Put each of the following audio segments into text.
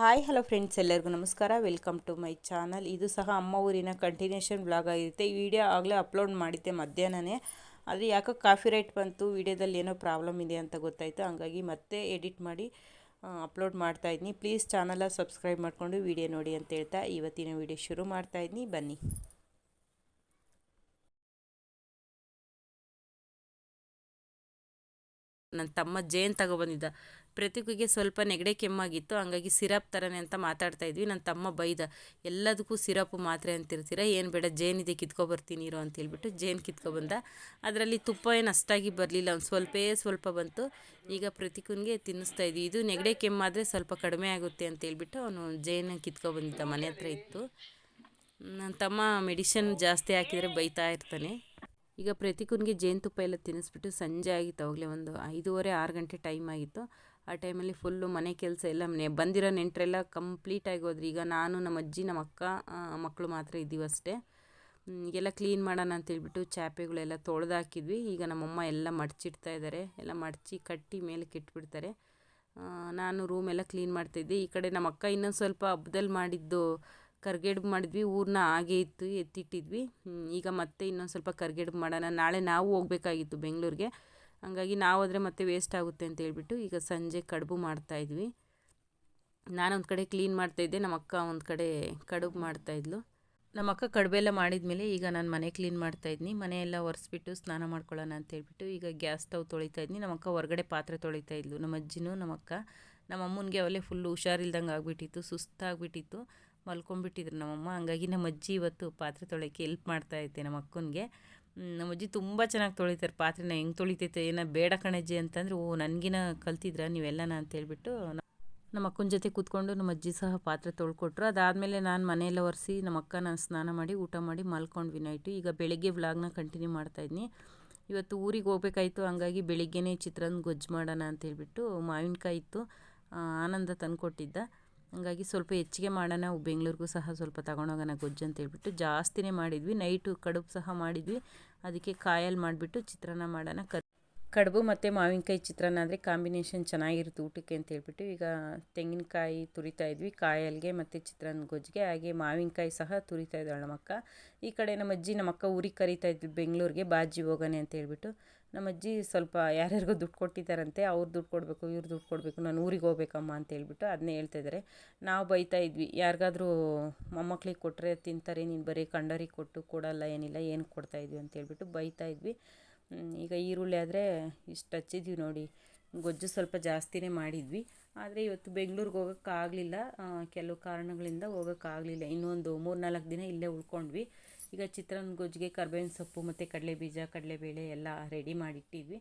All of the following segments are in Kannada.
ಹಾಯ್, ಹಲೋ ಫ್ರೆಂಡ್ಸ್, ಎಲ್ಲರಿಗೂ ನಮಸ್ಕಾರ. Welcome to my channel. ಇದು ಸಹ ಅಮ್ಮ ಊರಿನ ಕಂಟಿನ್ಯೂಷನ್ ಬ್ಲಾಗ್ ಆಗಿರುತ್ತೆ. ಈ ವಿಡಿಯೋ ಆಗಲೇ ಅಪ್ಲೋಡ್ ಮಾಡಿದ್ದೆ ಮಧ್ಯಾಹ್ನನೇ. ಆದರೆ ಯಾಕೋ ಕಾಫಿ ರೈಟ್ ಬಂತು, ವಿಡಿಯೋದಲ್ಲಿ ಏನೋ ಪ್ರಾಬ್ಲಮ್ ಇದೆ ಅಂತ ಗೊತ್ತಾಯಿತು. ಹಂಗಾಗಿ ಮತ್ತೆ ಎಡಿಟ್ ಮಾಡಿ ಅಪ್ಲೋಡ್ ಮಾಡ್ತಾ ಇದ್ದೀನಿ ಪ್ಲೀಸ್ ಚಾನಲ ಸಬ್ಸ್ಕ್ರೈಬ್ ಮಾಡಿಕೊಂಡು ವಿಡಿಯೋ ನೋಡಿ ಅಂತ ಹೇಳ್ತಾ ಇವತ್ತಿನ ವಿಡಿಯೋ ಶುರು ಮಾಡ್ತಾ ಇದ್ದೀನಿ ಬನ್ನಿ. ನನ್ನ ತಮ್ಮ ಜೇನ್ ತಗೊಬಂದಿದ್ದ ಪ್ರತಿಕಿಗೆ ಸ್ವಲ್ಪ ನೆಗಡೆ ಕೆಮ್ಮಾಗಿತ್ತು. ಹಂಗಾಗಿ ಸಿರಪ್ ಥರನೇ ಅಂತ ಮಾತಾಡ್ತಾ ಇದ್ವಿ. ನನ್ನ ತಮ್ಮ ಬೈದ, ಎಲ್ಲದಕ್ಕೂ ಸಿರಪ್ ಮಾತ್ರೆ ಅಂತಿರ್ತೀರ? ಏನು ಬೇಡ ಜೇನಿದೆ ಕಿತ್ಕೊಬರ್ತೀನಿ ಇರೋ ಅಂತ ಹೇಳ್ಬಿಟ್ಟು ಜೇನು ಕಿತ್ಕೊಬಂದ. ಅದರಲ್ಲಿ ತುಪ್ಪ ಏನು ಅಷ್ಟಾಗಿ ಬರಲಿಲ್ಲ, ಒಂದು ಸ್ವಲ್ಪೇ ಸ್ವಲ್ಪ ಬಂತು. ಈಗ ಪ್ರತಿಕುನ್ಗೆ ತಿನ್ನಿಸ್ತಾ ಇದ್ವಿ. ಇದು ನೆಗಡೆ ಕೆಮ್ಮಾದರೆ ಸ್ವಲ್ಪ ಕಡಿಮೆ ಆಗುತ್ತೆ ಅಂತ ಹೇಳ್ಬಿಟ್ಟು ಅವನು ಜೇನು ಕಿತ್ಕೊಬಂದಿದ್ದ. ಮನೆ ಹತ್ರ ಇತ್ತು. ನನ್ನ ತಮ್ಮ ಮೆಡಿಷನ್ ಜಾಸ್ತಿ ಹಾಕಿದರೆ ಬೈತಾ ಇರ್ತಾನೆ. ಈಗ ಪ್ರತಿಕುನ್ಗೆ ಜೇನುತುಪ್ಪ ಎಲ್ಲ ತಿನ್ನಿಸ್ಬಿಟ್ಟು ಸಂಜೆ ಆಗಿತ್ತು, ಅವಾಗಲೇ ಒಂದು ಐದೂವರೆ, ಆರು ಗಂಟೆ ಟೈಮ್ ಆಗಿತ್ತು. ಆ ಟೈಮಲ್ಲಿ ಫುಲ್ಲು ಮನೆ ಕೆಲಸ ಎಲ್ಲ ಮನೆ ಬಂದಿರೋ ನೆಂಟರೆಲ್ಲ ಕಂಪ್ಲೀಟಾಗಿ ಹೋದ್ರಿ. ಈಗ ನಾನು, ನಮ್ಮ ಅಜ್ಜಿ, ನಮ್ಮ ಅಕ್ಕ ಮಕ್ಕಳು ಮಾತ್ರ ಇದ್ದೀವಿ ಅಷ್ಟೇ. ಎಲ್ಲ ಕ್ಲೀನ್ ಮಾಡೋಣ ಅಂತೇಳ್ಬಿಟ್ಟು ಚಾಪೆಗಳೆಲ್ಲ ತೊಳೆದು ಹಾಕಿದ್ವಿ ಈಗ ನಮ್ಮಮ್ಮ ಎಲ್ಲ ಮಡಚಿಡ್ತಾ ಇದ್ದಾರೆ ಎಲ್ಲ ಮಡಚಿ ಕಟ್ಟಿ ಮೇಲೆ ಕೆಟ್ಬಿಡ್ತಾರೆ. ನಾನು ರೂಮೆಲ್ಲ ಕ್ಲೀನ್ ಮಾಡ್ತಿದ್ದೆ. ಈ ಕಡೆ ನಮ್ಮ ಅಕ್ಕ ಇನ್ನೊಂದು ಸ್ವಲ್ಪ ಹಬ್ಬದಲ್ಲಿ ಮಾಡಿದ್ದು ಕರ್ಗೆಡ್ಬು ಮಾಡಿದ್ವಿ ಊರನ್ನ ಹಾಗೆ ಇತ್ತು, ಎತ್ತಿಟ್ಟಿದ್ವಿ. ಈಗ ಮತ್ತೆ ಇನ್ನೊಂದು ಸ್ವಲ್ಪ ಕರ್ಗೆಡ್ಬು ಮಾಡೋಣ. ನಾಳೆ ನಾವು ಹೋಗ್ಬೇಕಾಗಿತ್ತು ಬೆಂಗಳೂರಿಗೆ. ಹಂಗಾಗಿ ನಾವು ಹೋದರೆ ಮತ್ತೆ ವೇಸ್ಟ್ ಆಗುತ್ತೆ ಅಂತ ಹೇಳ್ಬಿಟ್ಟು ಈಗ ಸಂಜೆ ಕಡುಬು ಮಾಡ್ತಾಯಿದ್ವಿ ನಾನೊಂದು ಕಡೆ ಕ್ಲೀನ್ ಮಾಡ್ತಾಯಿದ್ದೆ ನಮ್ಮ ಅಕ್ಕ ಒಂದು ಕಡೆ ಕಡುಬು ಮಾಡ್ತಾಯಿದ್ಲು ನಮ್ಮ ಅಕ್ಕ ಕಡುಬೆಲ್ಲ ಮಾಡಿದ್ಮೇಲೆ ಈಗ ನಾನು ಮನೆ ಕ್ಲೀನ್ ಮಾಡ್ತಾಯಿದ್ನಿ ಮನೆಯೆಲ್ಲ ಒರೆಸ್ಬಿಟ್ಟು ಸ್ನಾನ ಮಾಡ್ಕೊಳ್ಳೋಣ ಅಂತ ಹೇಳ್ಬಿಟ್ಟು ಈಗ ಗ್ಯಾಸ್ ಸ್ಟವ್ ತೊಳಿತಾ ಇದ್ನಿ. ನಮ್ಮ ಅಕ್ಕ ಹೊರಗಡೆ ಪಾತ್ರೆ ತೊಳಿತಾಯಿದ್ಲು ನಮ್ಮ ಅಜ್ಜಿನೂ ನಮ್ಮ ಅಕ್ಕ. ನಮ್ಮ ಅಮ್ಮನಿಗೆ ಅವಲೇ ಫುಲ್ಲು ಹುಷಾರಿಲ್ದಂಗೆ ಆಗಿಬಿಟ್ಟಿತ್ತು, ಸುಸ್ತಾಗ್ಬಿಟ್ಟಿತ್ತು. ಮಲ್ಕೊಂಡ್ಬಿಟ್ಟಿದ್ರು ನಮ್ಮಮ್ಮ. ಹಂಗಾಗಿ ನಮ್ಮ ಅಜ್ಜಿ ಇವತ್ತು ಪಾತ್ರೆ ತೊಳೆಯೋಕ್ಕೆ ಹೆಲ್ಪ್ ಮಾಡ್ತಾಯಿದ್ದೆ ನಮ್ಮ ಅಕ್ಕನಿಗೆ. ನಮ್ಮ ಅಜ್ಜಿ ತುಂಬ ಚೆನ್ನಾಗಿ ತೊಳಿತಾರೆ. ಪಾತ್ರೆನ ಹೆಂಗೆ ತೊಳಿತೈತೆ, ಏನೋ ಬೇಡ ಕಣಜ್ಜಿ ಅಂತಂದರೆ, ಓ, ನನಗಿನ ಕಲ್ತಿದ್ರ ನೀವೆಲ್ಲನ ಅಂತ ಹೇಳ್ಬಿಟ್ಟು ನಮ್ಮ ಅಕ್ಕನ ಜೊತೆ ಕೂತ್ಕೊಂಡು ನಮ್ಮ ಅಜ್ಜಿ ಸಹ ಪಾತ್ರೆ ತೊಳ್ಕೊಟ್ರು. ಅದಾದಮೇಲೆ ನಾನು ಮನೆಯೆಲ್ಲ ಒರೆಸಿ ನಮ್ಮ ಅಕ್ಕ ನಾನು ಸ್ನಾನ ಮಾಡಿ, ಊಟ ಮಾಡಿ ಮಲ್ಕೊಂಡ್ವಿ ನೈಟು ಈಗ ಬೆಳಗ್ಗೆ ವ್ಲಾಗ್ನ ಕಂಟಿನ್ಯೂ ಮಾಡ್ತಾಯಿದ್ನಿ ಇವತ್ತು ಊರಿಗೆ ಹೋಗ್ಬೇಕಾಯ್ತು, ಹಂಗಾಗಿ ಬೆಳಿಗ್ಗೆನೇ ಚಿತ್ರಾನ್ನ ಗೊಜ್ಜು ಮಾಡೋಣ ಅಂತ ಹೇಳ್ಬಿಟ್ಟು ಮಾವಿನಕಾಯಿ ಇತ್ತು. ಆನಂದ ತಂದುಕೊಟ್ಟಿದ್ದ. ಹಂಗಾಗಿ ಸ್ವಲ್ಪ ಹೆಚ್ಚಿಗೆ ಮಾಡೋಣ ಬೆಂಗಳೂರಿಗೂ ಸಹ ಸ್ವಲ್ಪ ತಗೊಂಡೋಗೋಣ ಗೊಜ್ಜು ಅಂತ ಹೇಳ್ಬಿಟ್ಟು ಜಾಸ್ತಿನೇ ಮಾಡಿದ್ವಿ. ನೈಟು ಕಡುಬು ಸಹ ಮಾಡಿದ್ವಿ. ಅದಕ್ಕೆ ಕಾಯಲ್ಲಿ ಮಾಡಿಬಿಟ್ಟು ಚಿತ್ರಾನ್ನ ಮಾಡೋಣ. ಕ ಕಡುಬು ಮತ್ತು ಮಾವಿನಕಾಯಿ ಚಿತ್ರಾನ್ನ ಅಂದರೆ ಕಾಂಬಿನೇಷನ್ ಚೆನ್ನಾಗಿರುತ್ತೆ ಊಟಕ್ಕೆ ಅಂತ ಹೇಳ್ಬಿಟ್ಟು. ಈಗ ತೆಂಗಿನಕಾಯಿ ತುರಿತಾ ಇದ್ವಿ. ಕಾಯಲ್ಗೆ ಮತ್ತು ಚಿತ್ರಾನ್ನ ಗೊಜ್ಜಿಗೆ, ಹಾಗೆ ಮಾವಿನಕಾಯಿ ಸಹ ತುರಿತಾ ಇದ್ದಾಳೆ ನಮ್ಮಕ್ಕ ಈ ಕಡೆ ನಮ್ಮ ಅಜ್ಜಿ ನಮ್ಮಕ್ಕ ಊರಿಗೆ ಕರಿತಾ ಇದ್ವಿ ಬೆಂಗಳೂರಿಗೆ, ಬಾಜಿ ಹೋಗೋಣ ಅಂತ ಹೇಳ್ಬಿಟ್ಟು. ನಮ್ಮ ಅಜ್ಜಿ ಸ್ವಲ್ಪ ಯಾರ್ಯಾರಿಗೋ ದುಡ್ಡು ಕೊಟ್ಟಿದ್ದಾರಂತೆ ಅವ್ರು ದುಡ್ಡು ಕೊಡಬೇಕು, ಇವ್ರು ದುಡ್ಡು ಕೊಡಬೇಕು, ನಾನು ಊರಿಗೆ ಹೋಗ್ಬೇಕಮ್ಮ ಅಂತ ಹೇಳ್ಬಿಟ್ಟು ಅದನ್ನೇ ಹೇಳ್ತಾಯಿದ್ದಾರೆ ನಾವು ಬೈತಾ ಇದ್ವಿ, ಯಾರಿಗಾದ್ರೂ ಮೊಮ್ಮಕ್ಳಿಗೆ ಕೊಟ್ಟರೆ ತಿಂತಾರೆ, ನೀನು ಬರೀ ಕಂಡರಿಗೆ ಕೊಟ್ಟು ಕೊಡಲ್ಲ, ಏನಿಲ್ಲ, ಏನು ಕೊಡ್ತಾಯಿದ್ವಿ ಅಂತ ಹೇಳ್ಬಿಟ್ಟು ಬೈತಾ ಇದ್ವಿ. ಈಗ ಈರುಳ್ಳಿ ಆದರೆ ಇಷ್ಟು ಹಚ್ಚಿದ್ವಿ ನೋಡಿ. ಗೊಜ್ಜು ಸ್ವಲ್ಪ ಜಾಸ್ತಿನೇ ಮಾಡಿದ್ವಿ. ಆದರೆ ಇವತ್ತು ಬೆಂಗ್ಳೂರಿಗೆ ಹೋಗೋಕ್ಕಾಗಲಿಲ್ಲ ಕೆಲವು ಕಾರಣಗಳಿಂದ ಹೋಗೋಕ್ಕಾಗಲಿಲ್ಲ ಇನ್ನೊಂದು ಮೂರು ನಾಲ್ಕು ದಿನ ಇಲ್ಲೇ ಉಳ್ಕೊಂಡ್ವಿ. ಈಗ ಚಿತ್ರಾನ್ನ ಗೊಜ್ಜಿಗೆ ಕರ್ಬೇವಿನ ಸೊಪ್ಪು ಮತ್ತು ಕಡಲೆಬೀಜ ಕಡಲೆಬೇಳೆ ಎಲ್ಲ ರೆಡಿ ಮಾಡಿಟ್ಟಿದ್ವಿ.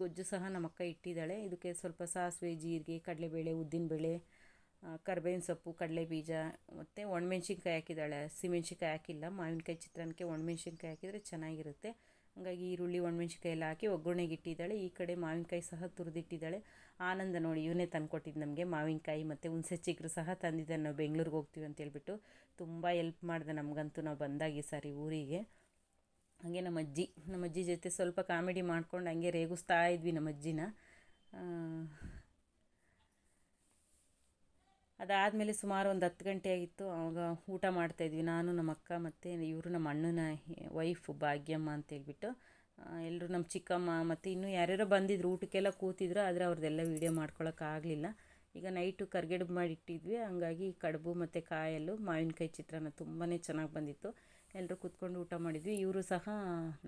ಗೊಜ್ಜು ಸಹ ನಮ್ಮ ಅಕ್ಕ ಇಟ್ಟಿದ್ದಾಳೆ. ಇದಕ್ಕೆ ಸ್ವಲ್ಪ ಸಾಸಿವೆ, ಜೀರಿಗೆ ಕಡಲೆಬೇಳೆ ಉದ್ದಿನಬೇಳೆ ಕರ್ಬೇವಿನ ಸೊಪ್ಪು ಕಡಲೆಬೀಜ ಮತ್ತು ಒಣಮೆಣ್ಸಿನ್ಕಾಯಿ ಹಾಕಿದ್ದಾಳೆ. ಹಸಿಮೆಣ್ಸಿನ್ಕಾಯಿ ಹಾಕಿಲ್ಲ. ಮಾವಿನಕಾಯಿ ಚಿತ್ರಾನ್ನಕ್ಕೆ ಒಣಮೆಣ್ಸಿನ್ಕಾಯಿ ಹಾಕಿದರೆ ಚೆನ್ನಾಗಿರುತ್ತೆ. ಹಾಗಾಗಿ ಈರುಳ್ಳಿ ಒಣಮೆಣ್ಸಿಕಾಯಿ ಎಲ್ಲ ಹಾಕಿ ಒಗ್ಗರಣೆಗೆ ಇಟ್ಟಿದ್ದಾಳೆ ಈ ಕಡೆ ಮಾವಿನಕಾಯಿ ಸಹ ತುರಿದಿಟ್ಟಿದ್ದಾಳೆ. ಆನಂದ ನೋಡಿ ಇವನೇ ತಂದುಕೊಟ್ಟಿದ್ದು ನಮಗೆ ಮಾವಿನಕಾಯಿ ಮತ್ತು ಹುಣಸೆ ಚಿಗ್ರು ಸಹ ತಂದಿದ್ದಾನೆ. ನಾವು ಬೆಂಗ್ಳೂರಿಗೆ ಹೋಗ್ತೀವಿ ಅಂತ ಹೇಳ್ಬಿಟ್ಟು ತುಂಬ ಎಲ್ಪ್ ಮಾಡಿದೆ ನಮಗಂತೂ ನಾವು ಬಂದಾಗಿ ಸಾರಿ ಊರಿಗೆ. ಹಾಗೆ ನಮ್ಮ ಅಜ್ಜಿ ನಮ್ಮ ಅಜ್ಜಿ ಜೊತೆ ಸ್ವಲ್ಪ ಕಾಮಿಡಿ ಮಾಡ್ಕೊಂಡು ಹಂಗೆ ರೇಗಿಸ್ತಾ ಇದ್ವಿ ನಮ್ಮ ಅಜ್ಜಿನ. ಅದಾದಮೇಲೆ ಸುಮಾರು ಒಂದು ಹತ್ತು ಗಂಟೆ ಆಗಿತ್ತು. ಆವಾಗ ಊಟ ಮಾಡ್ತಾಯಿದ್ವಿ ನಾನು ನಮ್ಮ ಅಕ್ಕ ಮತ್ತು ಇವರು ನಮ್ಮ ಅಣ್ಣನ ವೈಫು ಭಾಗ್ಯಮ್ಮ ಅಂತೇಳ್ಬಿಟ್ಟು ಎಲ್ಲರೂ ನಮ್ಮ ಚಿಕ್ಕಮ್ಮ ಮತ್ತು ಇನ್ನೂ ಯಾರ್ಯಾರೋ ಬಂದಿದ್ರು, ಊಟಕ್ಕೆಲ್ಲ ಕೂತಿದ್ರು, ಆದರೆ ಅವ್ರದ್ದೆಲ್ಲ ವೀಡಿಯೋ ಮಾಡ್ಕೊಳಕ್ಕಾಗಲಿಲ್ಲ ಈಗ ನೈಟು ಕರ್ಗೆಡ್ಬು ಮಾಡಿಟ್ಟಿದ್ವಿ. ಹಂಗಾಗಿ ಕಡುಬು ಮತ್ತು ಕಾಯಲ್ಲು, ಮಾವಿನಕಾಯಿ ಚಿತ್ರಾನ್ನ ತುಂಬಾ ಚೆನ್ನಾಗಿ ಬಂದಿತ್ತು. ಎಲ್ಲರೂ ಕೂತ್ಕೊಂಡು ಊಟ ಮಾಡಿದ್ವಿ. ಇವರು ಸಹ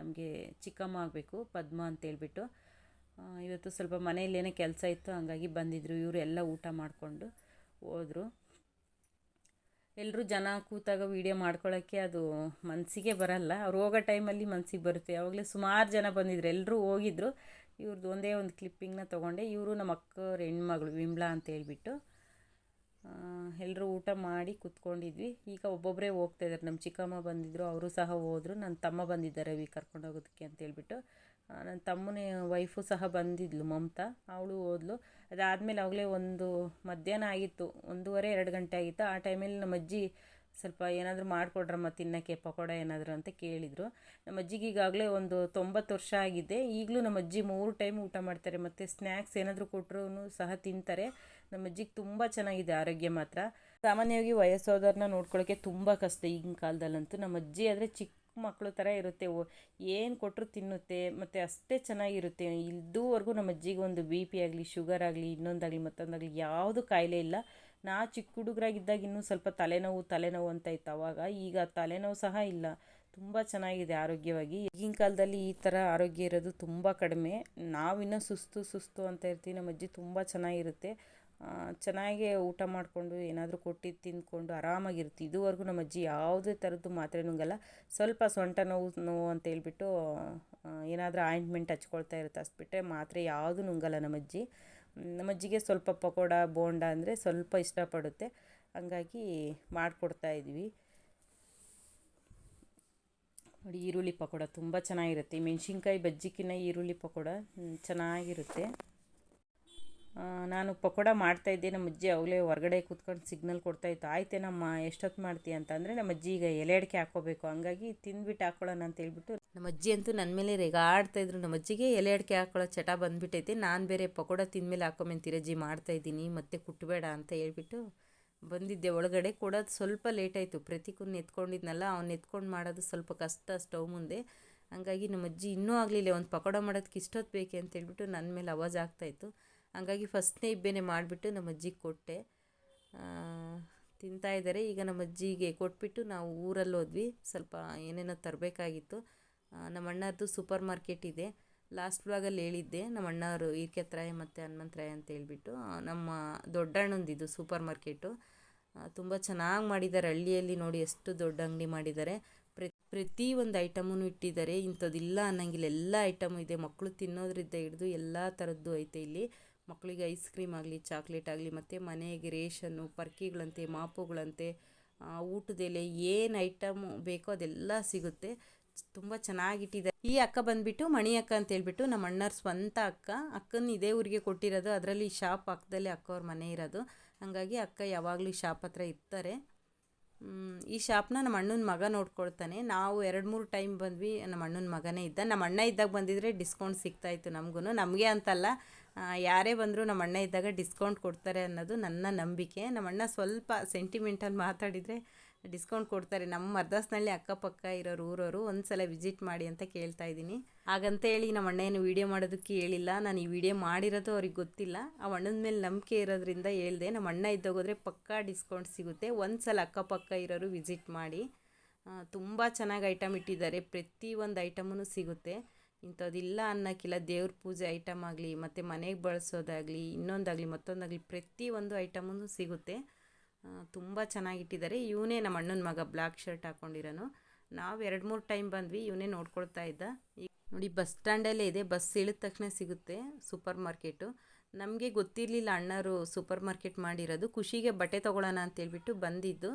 ನಮಗೆ ಚಿಕ್ಕಮ್ಮ ಆಗಬೇಕು, ಪದ್ಮ ಅಂತೇಳ್ಬಿಟ್ಟು ಇವತ್ತು ಸ್ವಲ್ಪ ಮನೆಯಲ್ಲೇನೇ ಕೆಲಸ ಇತ್ತು. ಹಂಗಾಗಿ ಬಂದಿದ್ದರು ಇವರು ಎಲ್ಲ ಊಟ ಮಾಡಿಕೊಂಡು ಹೋದರು. ಎಲ್ಲರೂ ಜನ ಕೂತಾಗ ವೀಡಿಯೋ ಮಾಡ್ಕೊಳ್ಳೋಕ್ಕೆ ಅದು ಮನಸ್ಸಿಗೆ ಬರಲ್ಲ. ಅವ್ರು ಹೋಗೋ ಟೈಮಲ್ಲಿ ಮನಸ್ಸಿಗೆ ಬರುತ್ತೆ. ಯಾವಾಗಲೇ ಸುಮಾರು ಜನ ಬಂದಿದ್ರು. ಎಲ್ಲರೂ ಹೋಗಿದ್ರು. ಇವ್ರದ್ದು ಒಂದೇ ಒಂದು ಕ್ಲಿಪ್ಪಿಂಗ್ನ ತೊಗೊಂಡೆ. ಇವರು ನಮ್ಮ ಅಕ್ಕವ್ರ ಹೆಣ್ಮಗಳು ವಿಮ್ಲಾ ಅಂತ ಹೇಳ್ಬಿಟ್ಟು ಎಲ್ಲರೂ ಊಟ ಮಾಡಿ ಕುತ್ಕೊಂಡಿದ್ವಿ. ಈಗ ಒಬ್ಬೊಬ್ಬರೇ ಹೋಗ್ತಾಯಿದ್ದಾರೆ ನಮ್ಮ ಚಿಕ್ಕಮ್ಮ ಬಂದಿದ್ದರು ಅವರು ಸಹ ಹೋದರು. ನನ್ನ ತಮ್ಮ ಬಂದಿದ್ದಾರೆ ರವಿ ಕರ್ಕೊಂಡು ಹೋಗೋದಕ್ಕೆ ಅಂತ ಹೇಳ್ಬಿಟ್ಟು. ನನ್ನ ತಮ್ಮನ ವೈಫು ಸಹ ಬಂದಿದ್ಲು ಮಮತಾ. ಅವಳು ಹೋದ್ಲು. ಅದಾದಮೇಲೆ ಆಗಲೇ ಒಂದು ಮಧ್ಯಾಹ್ನ ಆಗಿತ್ತು, ಒಂದೂವರೆ, ಎರಡು ಗಂಟೆ ಆಗಿತ್ತು. ಆ ಟೈಮಲ್ಲಿ ನಮ್ಮ ಅಜ್ಜಿ ಸ್ವಲ್ಪ ಏನಾದರೂ ಮಾಡಿಕೊಡ್ರಮ್ಮ ತಿನ್ನೋಕ್ಕೆ, ಪಕೋಡ ಏನಾದರೂ ಅಂತ ಕೇಳಿದರು. ನಮ್ಮ ಅಜ್ಜಿಗೆ ಈಗಾಗಲೇ ಒಂದು ತೊಂಬತ್ತು ವರ್ಷ ಆಗಿದೆ. ಈಗಲೂ ನಮ್ಮ ಅಜ್ಜಿ ಮೂರು ಟೈಮ್ ಊಟ ಮಾಡ್ತಾರೆ, ಮತ್ತು ಸ್ನ್ಯಾಕ್ಸ್ ಏನಾದರೂ ಕೊಟ್ಟರು ಸಹ ತಿಂತಾರೆ. ನಮ್ಮ ಅಜ್ಜಿಗೆ ತುಂಬ ಚೆನ್ನಾಗಿದೆ ಆರೋಗ್ಯ ಮಾತ್ರ. ಸಾಮಾನ್ಯವಾಗಿ ವಯಸ್ಸಾದವ್ರನ್ನ ನೋಡ್ಕೊಳ್ಳೋಕ್ಕೆ ತುಂಬ ಕಷ್ಟ ಈಗಿನ ಕಾಲದಲ್ಲಂತೂ. ನಮ್ಮ ಅಜ್ಜಿ ಆದರೆ ಚಿಕ್ಕ ಮಕ್ಕಳು ಥರ ಇರುತ್ತೆ. ಏನು ಕೊಟ್ಟರು ತಿನ್ನುತ್ತೆ, ಮತ್ತು ಅಷ್ಟೇ ಚೆನ್ನಾಗಿರುತ್ತೆ. ಇದುವರೆಗೂ ನಮ್ಮ ಅಜ್ಜಿಗೆ ಒಂದು ಬಿ ಪಿ ಆಗಲಿ, ಶುಗರ್ ಆಗಲಿ, ಇನ್ನೊಂದಾಗಲಿ, ಮತ್ತೊಂದಾಗಲಿ ಯಾವುದು ಕಾಯಿಲೆ ಇಲ್ಲ. ನಾ ಚಿಕ್ಕ ಹುಡುಗರಾಗಿದ್ದಾಗ ಇನ್ನೂ ಸ್ವಲ್ಪ ತಲೆನೋವು ತಲೆನೋವು ಅಂತ ಇತ್ತು ಅವಾಗ. ಈಗ ತಲೆನೋವು ಸಹ ಇಲ್ಲ. ತುಂಬ ಚೆನ್ನಾಗಿದೆ ಆರೋಗ್ಯವಾಗಿ. ಈಗಿನ ಕಾಲದಲ್ಲಿ ಈ ಥರ ಆರೋಗ್ಯ ಇರೋದು ತುಂಬ ಕಡಿಮೆ. ನಾವಿನ್ನೂ ಸುಸ್ತು ಸುಸ್ತು ಅಂತ ಇರ್ತೀವಿ. ನಮ್ಮ ಅಜ್ಜಿ ತುಂಬ ಚೆನ್ನಾಗಿರುತ್ತೆ. ಚೆನ್ನಾಗೇ ಊಟ ಮಾಡಿಕೊಂಡು ಏನಾದರೂ ಕೊಟ್ಟಿದ್ದು ತಿಂದ್ಕೊಂಡು ಆರಾಮಾಗಿರುತ್ತೆ ಇದುವರೆಗೂ ನಮ್ಮ ಅಜ್ಜಿ ಯಾವುದೇ ಥರದ್ದು ಮಾತ್ರೆ ನುಂಗಲ್ಲ. ಸ್ವಲ್ಪ ಸೊಂಟ ನೋವು ನೋವು ಅಂತ ಹೇಳ್ಬಿಟ್ಟು ಏನಾದರೂ ಆಯಿಂಟ್ಮೆಂಟ್ ಹಚ್ಕೊಳ್ತಾ ಇರುತ್ತೆ ಅಷ್ಟು ಬಿಟ್ಟರೆ ಮಾತ್ರೆ ಯಾವುದು ನುಂಗಲ್ಲ ನಮ್ಮ ಅಜ್ಜಿ. ನಮ್ಮ ಅಜ್ಜಿಗೆ ಸ್ವಲ್ಪ ಪಕೋಡ, ಬೋಂಡ ಅಂದರೆ ಸ್ವಲ್ಪ ಇಷ್ಟಪಡುತ್ತೆ. ಹಂಗಾಗಿ ಮಾಡಿಕೊಡ್ತಾ ಇದ್ವಿ. ನೋಡಿ, ಈರುಳ್ಳಿ ಪಕೋಡ ತುಂಬ ಚೆನ್ನಾಗಿರುತ್ತೆ. ಮೆಣಸಿನ್ಕಾಯಿ, ಬಜ್ಜಿಕಿನ ಈರುಳ್ಳಿ ಪಕೋಡ ಚೆನ್ನಾಗಿರುತ್ತೆ. ನಾನು ಪಕೋಡ ಮಾಡ್ತಾಯಿದ್ದೆ ನಮ್ಮ ಅಜ್ಜಿ ಅವಳೇ ಹೊರಗಡೆ ಕೂತ್ಕೊಂಡು ಸಿಗ್ನಲ್ ಕೊಡ್ತಾಯಿತ್ತು ಆಯ್ತೇನಮ್ಮ ಎಷ್ಟೊತ್ತು ಮಾಡ್ತೀಯ? ಅಂತಂದರೆ, ನಮ್ಮ ಅಜ್ಜಿ ಈಗ ಎಲೆ ಅಡಿಕೆ ಹಾಕ್ಕೋಬೇಕು. ಹಂಗಾಗಿ ತಿಂದ್ಬಿಟ್ಟು ಹಾಕ್ಕೊಳ್ಳೋಣ ಅಂತ ಹೇಳ್ಬಿಟ್ಟು ನಮ್ಮ ಅಜ್ಜಿ ಅಂತೂ ನನ್ನ ಮೇಲೆ ರೇಗಾಡ್ತಾಯಿದ್ರು ನಮ್ಮ ಅಜ್ಜಿಗೆ ಎಲೆ ಅಡಿಕೆ ಹಾಕ್ಕೊಳ್ಳೋ ಚಟ ಬಂದುಬಿಟ್ಟೈತೆ. ನಾನು ಬೇರೆ ಪಕೋಡ ತಿಂದಮೇಲೆ ಹಾಕ್ಕೊಂಬಂತೀರ ಅಜ್ಜಿ ಮಾಡ್ತಾಯಿದ್ದೀನಿ ಮತ್ತೆ ಕುಟ್ಟಬೇಡ ಅಂತ ಹೇಳ್ಬಿಟ್ಟು ಬಂದಿದ್ದೆ ಒಳಗಡೆ. ಕೊಡೋದು ಸ್ವಲ್ಪ ಲೇಟ್ ಆಯಿತು. ಪ್ರತೀಕನ್ನ ಎತ್ಕೊಂಡಿದ್ನಲ್ಲ, ಅವ್ನು ಎತ್ಕೊಂಡು ಮಾಡೋದು ಸ್ವಲ್ಪ ಕಷ್ಟ ಸ್ಟವ್ ಮುಂದೆ. ಹಂಗಾಗಿ ನಮ್ಮ ಅಜ್ಜಿ ಇನ್ನೂ ಆಗಲಿಲ್ಲ. ಒಂದು ಪಕೋಡ ಮಾಡೋದಕ್ಕೆ ಇಷ್ಟೊತ್ತು ಬೇಕೆ ಅಂತ ಹೇಳ್ಬಿಟ್ಟು ನನ್ನ ಮೇಲೆ ಅವಾಜ್ ಆಗ್ತಾಯಿತ್ತು ಹಂಗಾಗಿ ಫಸ್ಟ್ನೇ ಇಬ್ಬೇನೆ ಮಾಡಿಬಿಟ್ಟು ನಮ್ಮ ಅಜ್ಜಿಗೆ ಕೊಟ್ಟೆ ತಿಂತಾಯಿದ್ದಾರೆ ಈಗ ನಮ್ಮ ಅಜ್ಜಿಗೆ ಕೊಟ್ಬಿಟ್ಟು ನಾವು ಊರಲ್ಲಿ ಹೋದ್ವಿ. ಸ್ವಲ್ಪ ಏನೇನೋ ತರಬೇಕಾಗಿತ್ತು. ನಮ್ಮ ಅಣ್ಣರದ್ದು ಸೂಪರ್ ಮಾರ್ಕೆಟ್ ಇದೆ. ಲಾಸ್ಟ್ ಬ್ಲಾಗಲ್ಲಿ ಹೇಳಿದ್ದೆ. ನಮ್ಮ ಅಣ್ಣವರು ಈರ್ಕೆತ್ರಾಯ ಮತ್ತು ಹನುಮಂತರಾಯ ಅಂತ ಹೇಳ್ಬಿಟ್ಟು ನಮ್ಮ ದೊಡ್ಡಣ್ಣಂದಿದ್ದು ಸೂಪರ್ ಮಾರ್ಕೆಟು. ತುಂಬ ಚೆನ್ನಾಗಿ ಮಾಡಿದ್ದಾರೆ. ಹಳ್ಳಿಯಲ್ಲಿ ನೋಡಿ ಎಷ್ಟು ದೊಡ್ಡ ಅಂಗಡಿ ಮಾಡಿದ್ದಾರೆ. ಪ್ರ ಪ್ರತಿ ಒಂದು ಐಟಮೂ ಇಟ್ಟಿದ್ದಾರೆ. ಇಂಥದ್ದಿಲ್ಲ ಅನ್ನಂಗಿಲ್ಲ. ಎಲ್ಲ ಐಟಮು ಇದೆ. ಮಕ್ಕಳು ತಿನ್ನೋದ್ರಿಂದ ಹಿಡಿದು ಎಲ್ಲ ಥರದ್ದು ಐತೆ ಇಲ್ಲಿ. ಮಕ್ಕಳಿಗೆ ಐಸ್ ಕ್ರೀಮ್ ಆಗಲಿ ಚಾಕ್ಲೇಟ್ ಆಗಲಿ, ಮತ್ತು ಮನೆಗೆ ರೇಷನ್ನು, ಪರ್ಕಿಗಳಂತೆ, ಮಾಪುಗಳಂತೆ ಊಟದೆಲೆ ಏನು ಐಟಮು ಬೇಕೋ ಅದೆಲ್ಲ ಸಿಗುತ್ತೆ. ತುಂಬ ಚೆನ್ನಾಗಿಟ್ಟಿದೆ. ಈ ಅಕ್ಕ ಬಂದುಬಿಟ್ಟು ಮಣಿ ಅಕ್ಕ ಅಂತ ಹೇಳ್ಬಿಟ್ಟು ನಮ್ಮ ಅಣ್ಣರ ಸ್ವಂತ ಅಕ್ಕ. ಅಕ್ಕನ ಇದೇ ಊರಿಗೆ ಕೊಟ್ಟಿರೋದು. ಅದರಲ್ಲಿ ಶಾಪ್ ಅಕ್ಕದಲ್ಲೇ ಅಕ್ಕವ್ರ ಮನೆ ಇರೋದು. ಹಾಗಾಗಿ ಅಕ್ಕ ಯಾವಾಗಲೂ ಶಾಪ್ ಹತ್ರ ಇರ್ತಾರೆ. ಈ ಶಾಪ್ನ ನಮ್ಮ ಅಣ್ಣನ ಮಗ ನೋಡ್ಕೊಳ್ತಾನೆ. ನಾವು ಎರಡು ಮೂರು ಟೈಮ್ ಬಂದ್ವಿ ನಮ್ಮ ಅಣ್ಣನ ಮಗನೇ ಇದ್ದ. ನಮ್ಮ ಅಣ್ಣ ಇದ್ದಾಗ ಬಂದಿದ್ರೆ ಡಿಸ್ಕೌಂಟ್ ಸಿಗ್ತಾಯಿತ್ತು ನಮಗೂ ನಮಗೆ ಅಂತಲ್ಲ. ಯಾರೇ ಬಂದರೂ ನಮ್ಮ ಅಣ್ಣ ಇದ್ದಾಗ ಡಿಸ್ಕೌಂಟ್ ಕೊಡ್ತಾರೆ ಅನ್ನೋದು ನನ್ನ ನಂಬಿಕೆ. ನಮ್ಮ ಅಣ್ಣ ಸ್ವಲ್ಪ ಸೆಂಟಿಮೆಂಟಲ್ಲಿ ಮಾತಾಡಿದರೆ ಡಿಸ್ಕೌಂಟ್ ಕೊಡ್ತಾರೆ. ನಮ್ಮ ಮರ್ದಾಸ್ನಲ್ಲಿ ಅಕ್ಕಪಕ್ಕ ಇರೋರು ಊರವರು ಒಂದು ಸಲ ವಿಸಿಟ್ ಮಾಡಿ ಅಂತ ಕೇಳ್ತಾ ಇದ್ದೀನಿ. ಹಾಗಂತ ಹೇಳಿ ನಮ್ಮ ಅಣ್ಣ ಏನು ವೀಡಿಯೋ ಮಾಡೋದಕ್ಕೆ ಹೇಳಿಲ್ಲ. ನಾನು ಈ ವಿಡಿಯೋ ಮಾಡಿರೋದು ಅವ್ರಿಗೆ ಗೊತ್ತಿಲ್ಲ. ಆ ಅಣ್ಣನ ಮೇಲೆ ನಂಬಿಕೆ ಇರೋದ್ರಿಂದ ಹೇಳಿದೆ ನಮ್ಮ ಅಣ್ಣ ಇದ್ದೋಗೋದ್ರೆ ಪಕ್ಕಾ ಡಿಸ್ಕೌಂಟ್ ಸಿಗುತ್ತೆ. ಒಂದು ಸಲ ಅಕ್ಕಪಕ್ಕ ಇರೋರು ವಿಸಿಟ್ ಮಾಡಿ. ತುಂಬ ಚೆನ್ನಾಗಿ ಐಟಮ್ ಇಟ್ಟಿದ್ದಾರೆ. ಪ್ರತಿ ಒಂದು ಐಟಮೂ ಸಿಗುತ್ತೆ. ಇಂಥದ್ದಿಲ್ಲ ಅನ್ನೋಕ್ಕಿಲ್ಲ, ದೇವ್ರ ಪೂಜೆ ಐಟಮ್ ಆಗಲಿ, ಮತ್ತು ಮನೆಗೆ ಬಳಸೋದಾಗಲಿ, ಇನ್ನೊಂದಾಗಲಿ, ಮತ್ತೊಂದಾಗಲಿ ಪ್ರತಿಯೊಂದು ಐಟಮೂ ಸಿಗುತ್ತೆ. ತುಂಬ ಚೆನ್ನಾಗಿಟ್ಟಿದ್ದಾರೆ ಇವನೇ ನಮ್ಮ ಅಣ್ಣನ ಮಗ ಬ್ಲ್ಯಾಕ್ ಶರ್ಟ್ ಹಾಕ್ಕೊಂಡಿರೋನು ನಾವು ಎರಡು ಮೂರು ಟೈಮ್ ಬಂದ್ವಿ, ಇವನೇ ನೋಡ್ಕೊಳ್ತಾ ಇದ್ದ. ಈಗ ನೋಡಿ, ಬಸ್ ಸ್ಟ್ಯಾಂಡಲ್ಲೇ ಇದೆ. ಬಸ್ ಇಳಿದ ತಕ್ಷಣ ಸಿಗುತ್ತೆ ಸೂಪರ್ ಮಾರ್ಕೆಟು. ನಮಗೆ ಗೊತ್ತಿರಲಿಲ್ಲ ಅಣ್ಣರು ಸೂಪರ್ ಮಾರ್ಕೆಟ್ ಮಾಡಿರೋದು. ಖುಷಿಗೆ ಬಟ್ಟೆ ತೊಗೊಳ್ಳೋಣ ಅಂತೇಳ್ಬಿಟ್ಟು ಬಂದಿದ್ದು.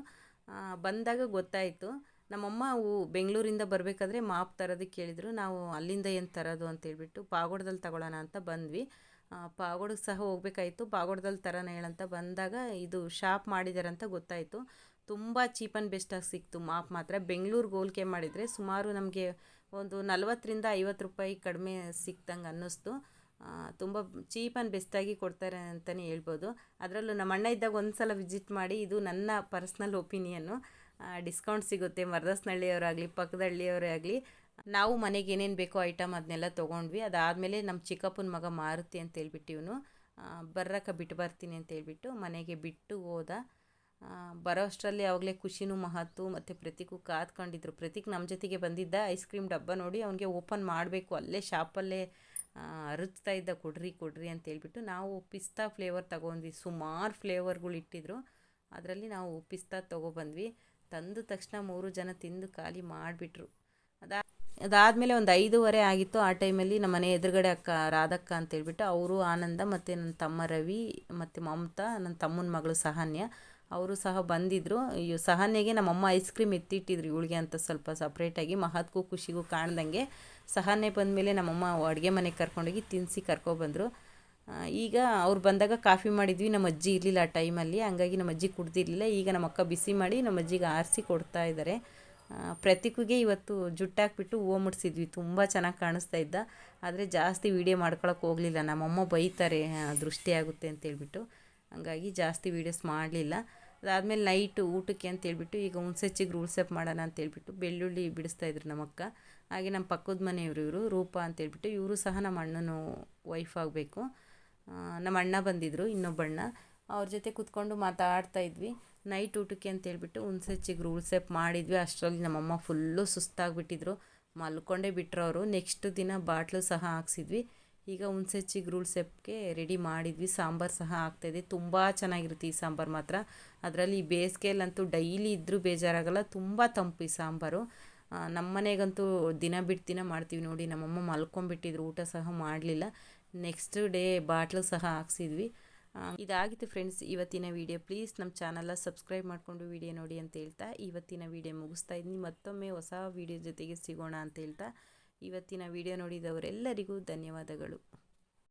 ಬಂದಾಗ ಗೊತ್ತಾಯಿತು. ನಮ್ಮಮ್ಮ ಅವು ಬೆಂಗಳೂರಿಂದ ಬರಬೇಕಾದ್ರೆ ಮಾಪ್ ತರೋದಕ್ಕೆ ಕೇಳಿದರು. ನಾವು ಅಲ್ಲಿಂದ ಏನು ತರೋದು ಅಂತೇಳ್ಬಿಟ್ಟು ಪಾಗೋಡದಲ್ಲಿ ತಗೊಳ್ಳೋಣ ಅಂತ ಬಂದ್ವಿ. ಪಾಗೋಡಕ್ಕೆ ಸಹ ಹೋಗಬೇಕಾಯಿತು. ಪಾಗೋಡದಲ್ಲಿ ತರೋಣ ಹೇಳಂತ ಬಂದಾಗ ಇದು ಶಾಪ್ ಮಾಡಿದಾರಂತ ಗೊತ್ತಾಯಿತು. ತುಂಬ ಚೀಪ್ ಆ್ಯಂಡ್ ಬೆಸ್ಟಾಗಿ ಸಿಕ್ತು ಮಾಪ್ ಮಾತ್ರ. ಬೆಂಗಳೂರಿಗೆ ಹೋಲಿಕೆ ಮಾಡಿದರೆ ಸುಮಾರು ನಮಗೆ ಒಂದು ನಲವತ್ತರಿಂದ ಐವತ್ತು ರೂಪಾಯಿ ಕಡಿಮೆ ಸಿಕ್ತಂಗೆ ಅನ್ನಿಸ್ತು. ತುಂಬ ಚೀಪ್ ಆ್ಯಂಡ್ ಬೆಸ್ಟಾಗಿ ಕೊಡ್ತಾರೆ ಅಂತಲೇ ಹೇಳ್ಬೋದು. ಅದರಲ್ಲೂ ನಮ್ಮ ಅಣ್ಣ ಇದ್ದಾಗ ಒಂದು ಸಲ ವಿಸಿಟ್ ಮಾಡಿ ಇದು ನನ್ನ ಪರ್ಸ್ನಲ್ ಒಪಿನಿಯನ್ನು ಡಿಸ್ಕೌಂಟ್ ಸಿಗುತ್ತೆ. ಮರದಸ್ನಹಳ್ಳಿಯವರಾಗಲಿ ಪಕ್ಕದ ಹಳ್ಳಿಯವರೇ ಆಗಲಿ ನಾವು ಮನೆಗೆ ಏನೇನು ಬೇಕೋ ಐಟಮ್ ಅದನ್ನೆಲ್ಲ ತೊಗೊಂಡ್ವಿ. ಅದಾದಮೇಲೆ ನಮ್ಮ ಚಿಕ್ಕಪ್ಪನ ಮಗ ಮಾರುತಿ ಅಂತ ಹೇಳ್ಬಿಟ್ಟು ಇವನು ಬರ್ರಕ್ಕ ಬಿಟ್ಟು ಬರ್ತೀನಿ ಅಂತ ಹೇಳ್ಬಿಟ್ಟು ಮನೆಗೆ ಬಿಟ್ಟು ಹೋದ. ಬರೋ ಅಷ್ಟರಲ್ಲಿ ಆವಾಗಲೇ ಖುಷಿನೂ ಮಹತ್ತು ಮತ್ತು ಪ್ರತೀಕು ಕಾದ್ಕೊಂಡಿದ್ರು. ಪ್ರತೀಕ್ ನಮ್ಮ ಜೊತೆಗೆ ಬಂದಿದ್ದ ಐಸ್ ಕ್ರೀಮ್ ಡಬ್ಬ ನೋಡಿ ಅವನಿಗೆ ಓಪನ್ ಮಾಡಬೇಕು. ಅಲ್ಲೇ ಶಾಪಲ್ಲೇ ಅರಚ್ತಾ ಇದ್ದ, ಕೊಡ್ರಿ ಕೊಡ್ರಿ ಅಂತ ಹೇಳ್ಬಿಟ್ಟು ನಾವು ಪಿಸ್ತಾ ಫ್ಲೇವರ್ ತೊಗೊಂಡ್ವಿ. ಸುಮಾರು ಫ್ಲೇವರ್ಗಳು ಇಟ್ಟಿದ್ರು ಅದರಲ್ಲಿ ನಾವು ಪಿಸ್ತಾ ತೊಗೊಬಂದ್ವಿ. ತಂದ ತಕ್ಷಣ ಮೂರು ಜನ ತಿಂದು ಖಾಲಿ ಮಾಡಿಬಿಟ್ರು. ಅದಾ, ಅದಾದಮೇಲೆ ಒಂದು ಐದೂವರೆ ಆಗಿತ್ತು. ಆ ಟೈಮಲ್ಲಿ ನಮ್ಮ ಮನೆ ಎದುರುಗಡೆ ಅಕ್ಕ ರಾಧಕ್ಕ ಅಂತೇಳ್ಬಿಟ್ಟು ಅವರು, ಆನಂದ ಮತ್ತು ನನ್ನ ತಮ್ಮ ರವಿ ಮತ್ತು ಮಮತಾ, ನನ್ನ ತಮ್ಮನ ಮಗಳು ಸಹನ್ಯ, ಅವರು ಸಹ ಬಂದಿದ್ದರು ಈ ಸಹನ್ಯಗೆ ನಮ್ಮಮ್ಮ ಐಸ್ ಕ್ರೀಮ್ ಎತ್ತಿಟ್ಟಿದ್ರು ಇವಳಿಗೆ ಅಂತ ಸ್ವಲ್ಪ ಸಪ್ರೇಟಾಗಿ ಮಹತ್ಗೂ ಖುಷಿಗೂ ಕಾಣ್ದಂಗೆ ಸಹನ್ಯ ಬಂದಮೇಲೆ ನಮ್ಮಮ್ಮ ಅಡುಗೆ ಮನೆಗೆ ಕರ್ಕೊಂಡೋಗಿ ತಿನ್ನಿಸಿ ಕರ್ಕೊಬಂದರು ಈಗ ಅವ್ರು ಬಂದಾಗ ಕಾಫಿ ಮಾಡಿದ್ವಿ, ನಮ್ಮ ಅಜ್ಜಿ ಇರಲಿಲ್ಲ ಆ ಟೈಮಲ್ಲಿ ಹಂಗಾಗಿ ನಮ್ಮ ಅಜ್ಜಿ ಕುಡ್ದಿರಲಿಲ್ಲ. ಈಗ ನಮ್ಮ ಅಕ್ಕ ಬಿಸಿ ಮಾಡಿ ನಮ್ಮ ಅಜ್ಜಿಗೆ ಆರಿಸಿ ಕೊಡ್ತಾ ಇದ್ದಾರೆ. ಪ್ರತಿಕಿಗೆ ಇವತ್ತು ಜುಟ್ಟಾಕ್ಬಿಟ್ಟು ಹೂವು ಮುಡಿಸಿದ್ವಿ. ತುಂಬ ಚೆನ್ನಾಗಿ ಕಾಣಿಸ್ತಾ ಇದ್ದ. ಆದರೆ ಜಾಸ್ತಿ ವೀಡಿಯೋ ಮಾಡ್ಕೊಳಕ್ಕೆ ಹೋಗಲಿಲ್ಲ. ನಮ್ಮಮ್ಮ ಬೈತಾರೆ ದೃಷ್ಟಿ ಆಗುತ್ತೆ ಅಂತೇಳ್ಬಿಟ್ಟು ಹಂಗಾಗಿ ಜಾಸ್ತಿ ವೀಡಿಯೋಸ್ ಮಾಡಲಿಲ್ಲ. ಅದಾದಮೇಲೆ ನೈಟು ಊಟಕ್ಕೆ ಅಂತೇಳ್ಬಿಟ್ಟು ಈಗ ಹುಣ್ಸೆಚ್ಚಿಗೆ ರೂಲ್ಸ್ ಅಪ್ ಮಾಡೋಣ ಅಂತೇಳ್ಬಿಟ್ಟು ಬೆಳ್ಳುಳ್ಳಿ ಬಿಡಿಸ್ತಾ ಇದ್ರು ನಮ್ಮಕ್ಕ ಹಾಗೆ ನಮ್ಮ ಪಕ್ಕದ ಮನೆಯವರು ಇವರು ರೂಪ ಅಂತೇಳ್ಬಿಟ್ಟು ಇವರು ಸಹ ನಮ್ಮ ಅಣ್ಣನೂ ವೈಫ್ ಆಗಬೇಕು. ನಮ್ಮ ಅಣ್ಣ ಬಂದಿದ್ದರು ಇನ್ನೊಬ್ಬಣ್ಣ. ಅವ್ರ ಜೊತೆ ಕೂತ್ಕೊಂಡು ಮಾತಾಡ್ತಾ ಇದ್ವಿ. ನೈಟ್ ಊಟಕ್ಕೆ ಅಂತೇಳ್ಬಿಟ್ಟು ಹುಣ್ಸೆಚ್ಚಿಗೆ ರೂಲ್ ಸೆಪ್ ಮಾಡಿದ್ವಿ. ಅಷ್ಟರಲ್ಲಿ ನಮ್ಮಮ್ಮ ಫುಲ್ಲು ಸುಸ್ತಾಗಿಬಿಟ್ಟಿದ್ರು. ಮಲ್ಕೊಂಡೇ ಬಿಟ್ಟರು ಅವರು. ನೆಕ್ಸ್ಟ್ ದಿನ ಬಾಟ್ಲು ಸಹ ಹಾಕ್ಸಿದ್ವಿ. ಈಗ ಹುಣ್ಸೆಚ್ಚಿಗೆ ರೂಲ್ ಸೆಪ್ಗೆ ರೆಡಿ ಮಾಡಿದ್ವಿ. ಸಾಂಬಾರು ಸಹ ಆಗ್ತಾಯಿದೆ ತುಂಬ ಚೆನ್ನಾಗಿರುತ್ತೆ ಈ ಸಾಂಬಾರು ಮಾತ್ರ. ಅದರಲ್ಲಿ ಈ ಬೇಸಿಗೆಯಲ್ಲಂತೂ ಡೈಲಿ ಇದ್ದರೂ ಬೇಜಾರಾಗಲ್ಲ. ತುಂಬ ತಂಪು ಈ ಸಾಂಬಾರು. ನಮ್ಮ ಮನೆಗಂತೂ ದಿನ ಬಿಟ್ಟು ದಿನ ಮಾಡ್ತೀವಿ ನೋಡಿ. ನಮ್ಮಮ್ಮ ಮಲ್ಕೊಂಬಿಟ್ಟಿದ್ರು ಊಟ ಸಹ ಮಾಡಲಿಲ್ಲ. ನೆಕ್ಸ್ಟ್ ಡೇ ಬಾಟ್ಲು ಸಹ ಹಾಕ್ಸಿದ್ವಿ. ಇದಾಗಿತ್ತು ಫ್ರೆಂಡ್ಸ್ ಇವತ್ತಿನ ವಿಡಿಯೋ ಪ್ಲೀಸ್ ನಮ್ಮ ಚಾನಲ್ನ ಸಬ್ಸ್ಕ್ರೈಬ್ ಮಾಡಿಕೊಂಡು ವೀಡಿಯೋ ನೋಡಿ ಅಂತ ಹೇಳ್ತಾ, ಇವತ್ತಿನ ವಿಡಿಯೋ ಮುಗಿಸ್ತಾ ಇದ್ದೀನಿ ಮತ್ತೊಮ್ಮೆ ಹೊಸ ವೀಡಿಯೋ ಜೊತೆಗೆ ಸಿಗೋಣ ಅಂತ ಹೇಳ್ತಾ, ಇವತ್ತಿನ ವಿಡಿಯೋ ನೋಡಿದವರೆಲ್ಲರಿಗೂ ಧನ್ಯವಾದಗಳು.